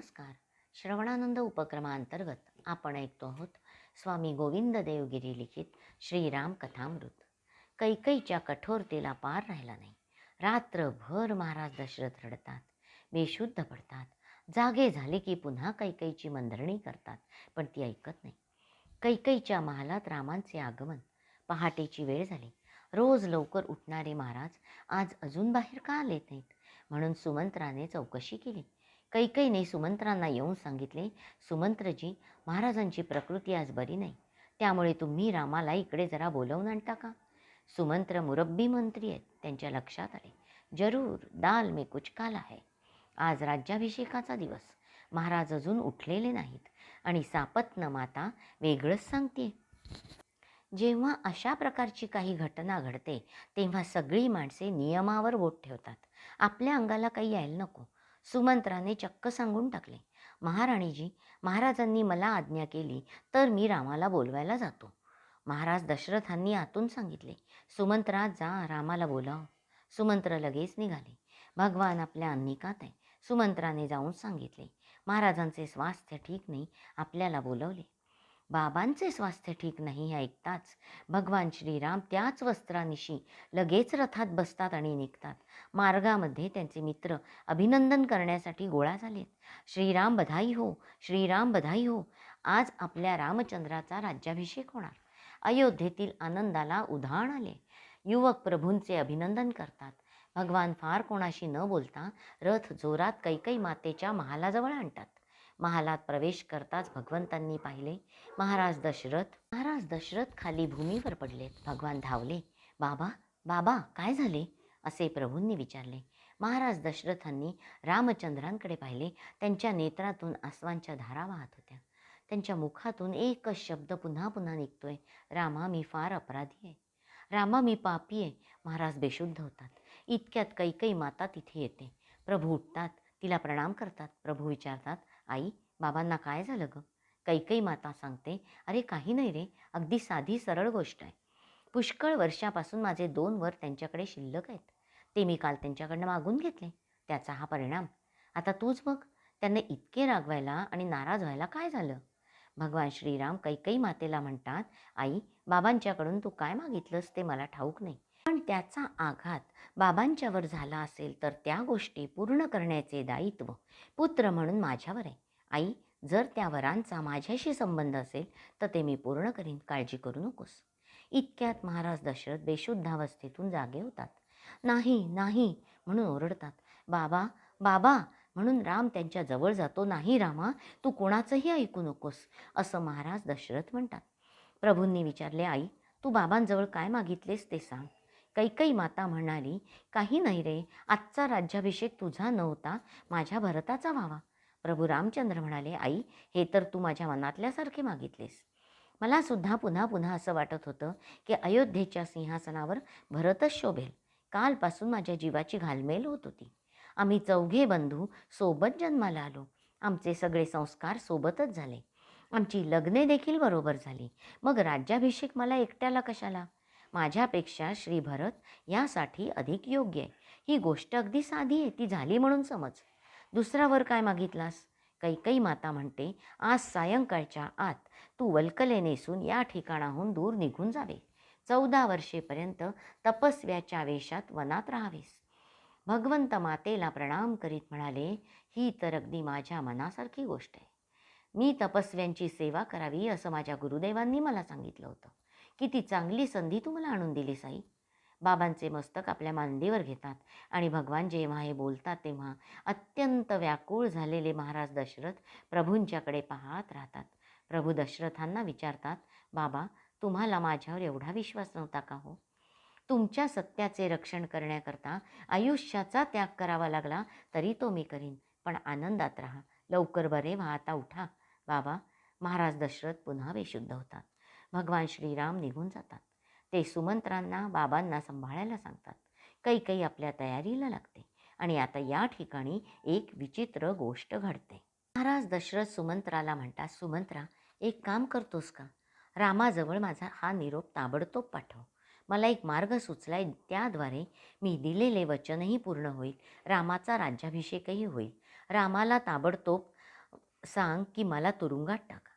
नमस्कार. श्रवणानंद उपक्रमांतर्गत आपण ऐकतो आहोत स्वामी गोविंद देवगिरी लिखित श्रीराम कथामृत. कैकईच्या कठोरतेला पार राहिला नाही. रात्रभर महाराज दशरथ रडतात बेशुद्ध पडतात. जागे झाले की पुन्हा कैकईची मंधरणी करतात पण ती ऐकत नाही. कैकईच्या महालात रामांचे आगमन पहाटेची वेळ झाली. रोज लवकर उठणारे महाराज आज अजून बाहेर का आलेत नाहीत? म्हणून सुमंत्राने चौकशी केली. कैकईने सुमंत्रांना येऊन सांगितले सुमंत्रजी महाराजांची प्रकृती आज बरी नाही. त्यामुळे तुम्ही रामाला इकडे जरा बोलवून आणता का? सुमंत्र मुरब्बी मंत्री आहेत त्यांच्या लक्षात आले. जरूर दाल में कुछ काला आहे आज राज्याभिषेकाचा दिवस. महाराज अजून उठलेले नाहीत आणि सापत्न माता वेगळंच सांगते. जेव्हा अशा प्रकारची काही घटना घडते तेव्हा सगळी माणसे नियमावर बोट ठेवतात. आपल्या अंगाला काही यायला नको. सुमंत्राने चक्क सांगून टाकले. महाराणीजी महाराजांनी मला आज्ञा केली तर मी रामाला बोलवायला जातो. महाराज दशरथांनी आतून सांगितले सुमंत्रा जा रामाला बोलाव. सुमंत्र लगेच निघाले. भगवान आपल्या अन्निकात आहे. सुमंत्राने जाऊन सांगितले महाराजांचे स्वास्थ्य ठीक नाही आपल्याला बोलवले. बाबांचे स्वास्थ्य ठीक नाही हे ऐकताच. भगवान श्रीराम त्याच वस्त्रानिशी लगेच रथात बसतात आणि निघतात. मार्गामध्ये त्यांचे मित्र अभिनंदन करण्यासाठी गोळा झालेत. श्रीराम बधाई हो श्रीराम बधाई हो. आज आपल्या रामचंद्राचा राज्याभिषेक होणार. अयोध्येतील आनंदाला उधाण आले. युवक प्रभूंचे अभिनंदन करतात. भगवान फार कोणाशी न बोलता रथ जोरात कैकई मातेच्या महालाजवळ आणतात. महालात प्रवेश करताच भगवंतांनी पाहिले. महाराज दशरथ महाराज दशरथ खाली भूमीवर पडलेत. भगवान धावले. बाबा बाबा काय झाले? असे प्रभूंनी विचारले. महाराज दशरथांनी रामचंद्रांकडे पाहिले. त्यांच्या नेत्रातून आसवांच्या धारा वाहत होत्या. त्यांच्या मुखातून एकच शब्द पुन्हा पुन्हा निघतोय. रामा मी फार अपराधी आहे. रामा मी पापी आहे. महाराज बेशुद्ध होतात. इतक्यात कैकई माता तिथे येते. प्रभू उठतात. तिला प्रणाम करतात. प्रभू विचारतात आई बाबांना काय झालं गं? कैकई माता सांगते अरे काही नाही रे अगदी साधी सरळ गोष्ट आहे. पुष्कळ वर्षापासून माझे दोन वर त्यांच्याकडे शिल्लक आहेत. ते मी काल त्यांच्याकडनं मागून घेतले. त्याचा हा परिणाम. आता तूच मग त्यांना इतके रागवायला आणि नाराज व्हायला काय झालं? भगवान श्रीराम कैकई मातेला म्हणतात आई बाबांच्याकडून तू काय मागितलंस ते मला ठाऊक नाही. पण त्याचा आघात बाबांच्यावर झाला असेल तर त्या गोष्टी पूर्ण करण्याचे दायित्व पुत्र म्हणून माझ्यावर आहे. आई जर त्या वरांचा माझ्याशी संबंध असेल तर ते मी पूर्ण करीन. काळजी करू नकोस. इतक्यात महाराज दशरथ बेशुद्धावस्थेतून जागे होतात. नाही नाही म्हणून ओरडतात. बाबा बाबा म्हणून राम त्यांच्या जवळ जातो. नाही रामा तू कोणाचंही ऐकू नकोस असं महाराज दशरथ म्हणतात. प्रभूंनी विचारले आई तू बाबांजवळ काय मागितलेस ते सांग. कैकई माता म्हणाली काही नाही रे आजचा राज्याभिषेक तुझा नव्हता माझ्या भरताचा व्हावा. प्रभू रामचंद्र म्हणाले आई हे तर तू माझ्या मनातल्यासारखे मागितलेस. मला सुद्धा पुन्हा पुन्हा असं वाटत होतं की अयोध्येच्या सिंहासनावर भरतच शोभेल. कालपासून माझ्या जीवाची घालमेल होत होती. आम्ही चौघे बंधू सोबत जन्माला आलो. आमचे सगळे संस्कार सोबतच झाले. आमची लग्ने देखील बरोबर झाली. मग राज्याभिषेक मला एकट्याला कशाला? माझ्यापेक्षा श्री भरत यासाठी अधिक योग्य आहे. ही गोष्ट अगदी साधी आहे ती झाली म्हणून समज. दुसरा वर काय मागितलास? कैकई माता म्हणते आज सायंकाळच्या आत तू वल्कले नेसून या ठिकाणाहून दूर निघून जावे. चौदा वर्षेपर्यंत तपस्व्याच्या वेशात वनात राहावेस. भगवंत मातेला प्रणाम करीत म्हणाले ही तर अगदी माझ्या मनासारखी गोष्ट आहे. मी तपस्व्यांची सेवा करावी असं माझ्या गुरुदेवांनी मला सांगितलं होतं. किती चांगली संधी तू मला आणून दिली साई. बाबांचे मस्तक आपल्या मांडीवर घेतात आणि भगवान जेव्हा हे बोलतात तेव्हा अत्यंत व्याकुळ झालेले महाराज दशरथ प्रभूंच्याकडे पाहत राहतात. प्रभू दशरथांना विचारतात बाबा तुम्हाला माझ्यावर एवढा विश्वास नव्हता का हो? तुमच्या सत्याचे रक्षण करण्याकरता आयुष्याचा त्याग करावा लागला तरी तो मी करीन पण आनंदात राहा. लवकर बरे व्हा आता उठा. बाबा महाराज दशरथ पुन्हा बेशुद्ध होतात. भगवान श्रीराम निघून जातात. ते सुमंत्रांना बाबांना सांभाळायला सांगतात. काही काही आपल्या तयारीला लागते आणि आता या ठिकाणी एक विचित्र गोष्ट घडते. महाराज दशरथ सुमंत्राला म्हणतात सुमंत्रा एक काम करतोस का? रामाजवळ माझा हा निरोप ताबडतोब पाठव. मला एक मार्ग सुचलाय त्याद्वारे मी दिलेले वचनही पूर्ण होईल. रामाचा राज्याभिषेकही होईल. रामाला ताबडतोब सांग की मला तुरुंगात टाक.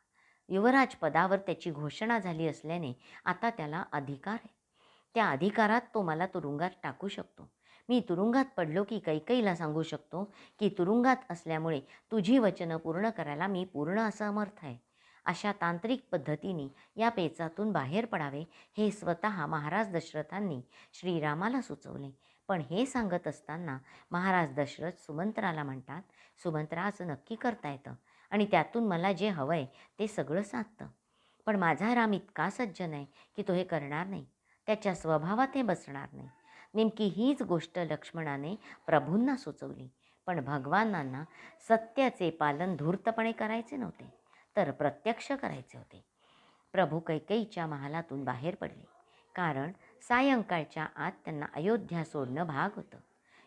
युवराज पदावर त्याची घोषणा झाली असल्याने आता त्याला अधिकार आहे. त्या अधिकारात तो मला तुरुंगात टाकू शकतो. मी तुरुंगात पडलो की कैकईला सांगू शकतो की तुरुंगात असल्यामुळे तुझी वचनं पूर्ण करायला मी पूर्ण असमर्थ आहे. अशा तांत्रिक पद्धतीने या पेचातून बाहेर पडावे हे स्वतः महाराज दशरथांनी श्रीरामाला सुचवले. पण हे सांगत असताना महाराज दशरथ सुमंत्राला म्हणतात सुमंत्रा असं नक्की करता येतं. आणि त्यातून मला जे हवं आहे ते सगळं साधतं. पण माझा राम इतका सज्जन आहे की तो हे करणार नाही. त्याच्या स्वभावात हे बसणार नाही. नेमकी हीच गोष्ट लक्ष्मणाने प्रभूंना सुचवली. पण भगवानांना सत्याचे पालन धूर्तपणे करायचे नव्हते तर प्रत्यक्ष करायचे होते. प्रभू कैकेईच्या महालातून बाहेर पडले. कारण सायंकाळच्या आत त्यांना अयोध्या सोडणं भाग होतं.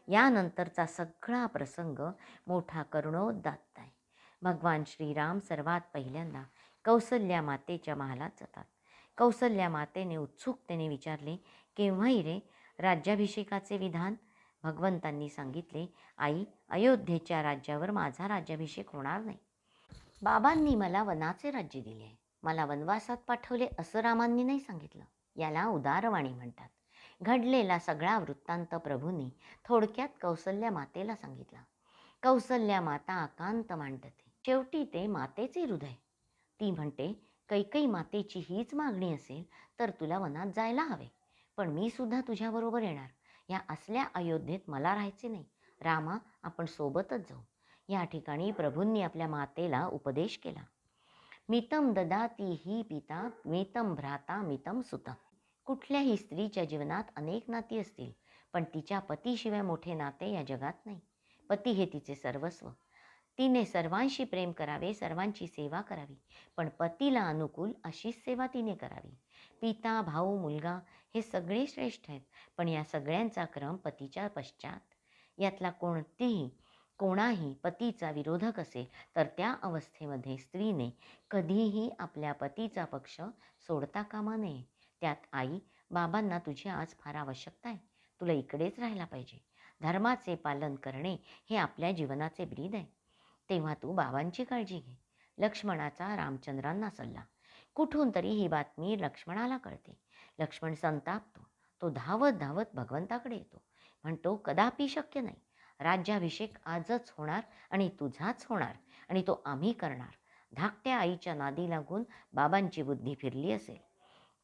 यानंतरचा सगळा प्रसंग मोठा करुणोद्दात आहे. भगवान श्रीराम सर्वात पहिल्यांदा कौसल्या मातेच्या महालात जातात. कौसल्या मातेने उत्सुकतेने विचारले केव्हाही रे? राज्याभिषेकाचे विधान? भगवंतांनी सांगितले आई अयोध्येच्या राज्यावर माझा राज्याभिषेक होणार नाही. बाबांनी मला वनाचे राज्य दिले आहे. मला वनवासात पाठवले असं रामांनी नाही सांगितलं. याला उदारवाणी म्हणतात. घडलेला सगळा वृत्तांत प्रभूंनी थोडक्यात कौसल्या मातेला सांगितला. कौसल्या माता आकांत मांडते. शेवटी ते मातेचे हृदय. ती म्हणते कैकई मातेची हीच मागणी असेल तर तुला वनात जायला हवे. पण मी सुद्धा तुझ्याबरोबर येणार. या असल्या अयोध्येत मला राहायचे नाही. रामा आपण सोबतच जाऊ. या ठिकाणी प्रभूंनी आपल्या मातेला उपदेश केला. मितम ददाती ही पिता मितम भ्राता मितम सुता. कुठल्याही स्त्रीच्या जीवनात अनेक नाती असतील पण तिच्या पतीशिवाय मोठे नाते या जगात नाही. पती हे तिचे सर्वस्व. तिने सर्वांशी प्रेम करावे सर्वांची सेवा करावी. पण पतीला अनुकूल अशीच सेवा तिने करावी. पिता भाऊ मुलगा हे सगळे श्रेष्ठ आहेत. पण या सगळ्यांचा क्रम पतीच्या पश्चात. यातला कोणतीही कोणाही पतीचा विरोधक असेल तर त्या अवस्थेमध्ये स्त्रीने कधीही आपल्या पतीचा पक्ष सोडता कामा नये. त्यात आई बाबांना तुझी आज फार आवश्यकता आहे. तुला इकडेच राहायला पाहिजे. धर्माचे पालन करणे हे आपल्या जीवनाचे ब्रीद आहे. तेव्हा तू बाबांची काळजी घे. लक्ष्मणाचा रामचंद्रांना सल्ला. कुठून तरी ही बातमी लक्ष्मणाला कळते. लक्ष्मण संतापतो. तो धावत धावत भगवंताकडे येतो. म्हणतो कदापि शक्य नाही. राज्याभिषेक आजच होणार आणि तुझाच होणार आणि तो आम्ही करणार. धाकट्या आईच्या नादी लागून बाबांची बुद्धी फिरली असेल.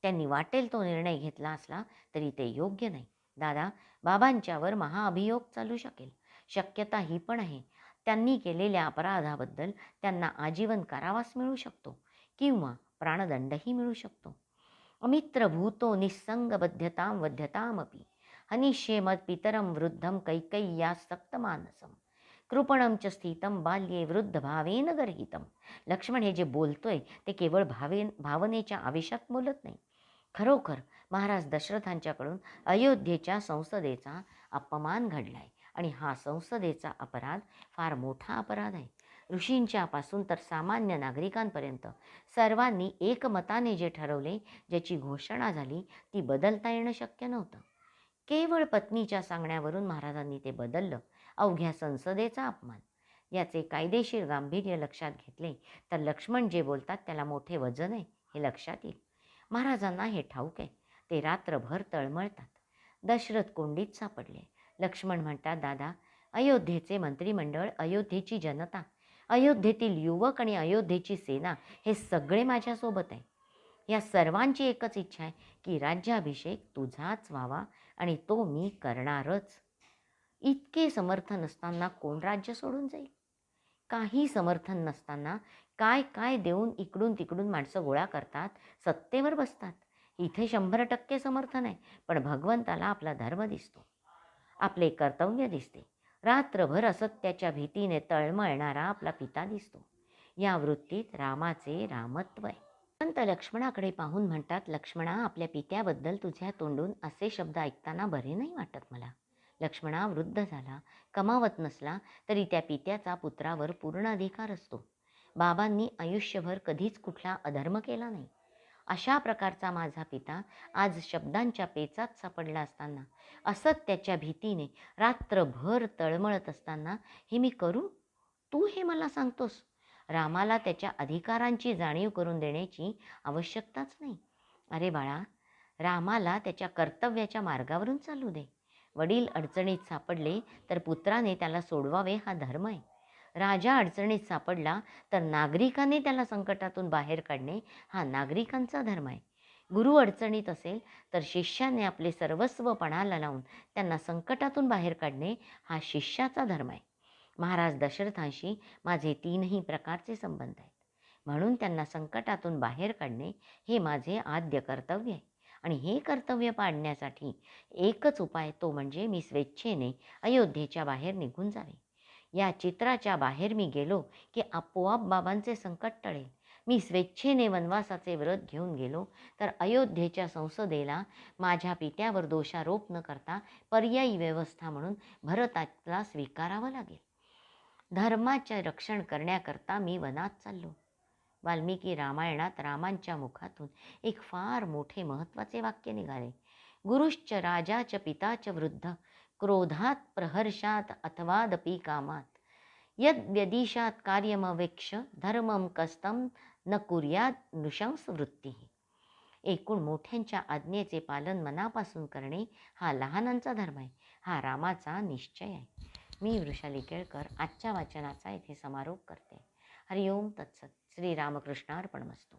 त्यांनी वाटेल तो निर्णय घेतला असला तरी ते योग्य नाही. दादा बाबांच्यावर महाअभियोग चालू शकेल. शक्यता ही पण आहे. त्यांनी केलेल्या अपराधाबद्दल त्यांना आजीवन कारावास मिळू शकतो किंवा प्राणदंडही मिळू शकतो. अमित्रभूतो निस्संगबद्धतां वध्यतामपि हनिष्ये मत्पितरं वृद्धं कैकय्यासक्तमानसं कृपणं च स्थितं बाल्ये वृद्धभावेन गर्हितं. लक्ष्मण हे जे बोलतोय ते केवळ भावे भावनेच्या आवेशात बोलत नाही. खरोखर महाराज दशरथांच्याकडून अयोध्येच्या संसदेचा अपमान घडलाय. आणि हा संसदेचा अपराध फार मोठा अपराध आहे. ऋषींच्यापासून तर सामान्य नागरिकांपर्यंत सर्वांनी एकमताने जे ठरवले ज्याची घोषणा झाली ती बदलता येणं शक्य नव्हतं. केवळ पत्नीच्या सांगण्यावरून महाराजांनी ते बदललं अवघ्या संसदेचा अपमान. याचे कायदेशीर गांभीर्य लक्षात घेतले तर लक्ष्मण जे बोलतात त्याला मोठे वजन आहे हे लक्षात येईल. महाराजांना हे ठाऊक आहे. ते रात्रभर तळमळतात. दशरथ कोंडीत सापडले. लक्ष्मण म्हणतात दादा अयोध्येचे मंत्रिमंडळ अयोध्येची जनता अयोध्येतील युवक आणि अयोध्येची सेना हे सगळे माझ्यासोबत आहे. या सर्वांची एकच इच्छा आहे की राज्याभिषेक तुझाच व्हावा आणि तो मी करणारच. इतके समर्थन असताना कोण राज्य सोडून जाईल? काही समर्थन नसताना काय काय देऊन इकडून तिकडून माणसं गोळा करतात? सत्तेवर बसतात. इथे शंभर टक्के समर्थन आहे पण भगवंताला आपला धर्म दिसतो. आपले कर्तव्य दिसते. रात्रभर असत्याच्या भीतीने तळमळणारा आपला पिता दिसतो. या वृत्तीत रामाचे रामत्व आहे. संत लक्ष्मणाकडे पाहून म्हणतात लक्ष्मणा आपल्या पित्याबद्दल तुझ्या तोंडून असे शब्द ऐकताना बरे नाही वाटत मला. लक्ष्मणा वृद्ध झाला कमावत नसला तरी त्या पित्याचा पुत्रावर पूर्ण अधिकार असतो. बाबांनी आयुष्यभर कधीच कुठला अधर्म केला नाही. अशा प्रकारचा माझा पिता आज शब्दांच्या पेचात सापडला असताना असत्याच्या भीतीने रात्रभर तळमळत असताना हे मी करू? तू हे मला सांगतोस. रामाला त्याच्या अधिकारांची जाणीव करून देण्याची आवश्यकताच नाही. अरे बाळा रामाला त्याच्या कर्तव्याच्या मार्गावरून चालू दे. वडील अडचणीत सापडले तर पुत्राने त्याला सोडवावे हा धर्म आहे. राजा अडचणीत सापडला तर नागरिकाने त्याला संकटातून बाहेर काढणे हा नागरिकांचा धर्म आहे. गुरु अडचणीत असेल तर शिष्याने आपले सर्वस्व पणाला लावून त्यांना संकटातून बाहेर काढणे हा शिष्याचा धर्म आहे. महाराज दशरथांशी माझे तीनही प्रकारचे संबंध आहेत. म्हणून त्यांना संकटातून बाहेर काढणे हे माझे आद्य कर्तव्य आहे. आणि हे कर्तव्य पाडण्यासाठी एकच उपाय तो म्हणजे मी स्वेच्छेने अयोध्येच्या बाहेर निघून जावे. या चित्राच्या बाहेर मी गेलो की आपोआप बाबांचे संकट टळेल. मी स्वेच्छेने वनवासाचे व्रत घेऊन गेलो तर अयोध्येच्या संसदेला माझ्या पित्यावर दोषारोप न करता पर्यायी व्यवस्था म्हणून भरताला स्वीकारावं लागेल. धर्माचे रक्षण करण्याकरता मी वनात चाललो. वाल्मिकी रामायणात रामांच्या मुखातून एक फार मोठे महत्त्वाचे वाक्य निघाले. गुरुश्च राजाच पिताच वृद्ध क्रोधात प्रहर्षात अथवादपि कामात। यद व्यदिशात कार्यमवेक्ष धर्मम कस्तम न कुर्यात नृशंस वृत्ती एकूण मोठ्यांच्या आज्ञेचे पालन मनापासून करणे हा लहानांचा धर्म आहे हा रामाचा निश्चय आहे. मी वृषाली केळकर आजच्या वाचनाचा इथे समारोप करते. हरिओम तत्सत. श्री रामकृष्णार्पणमस्तू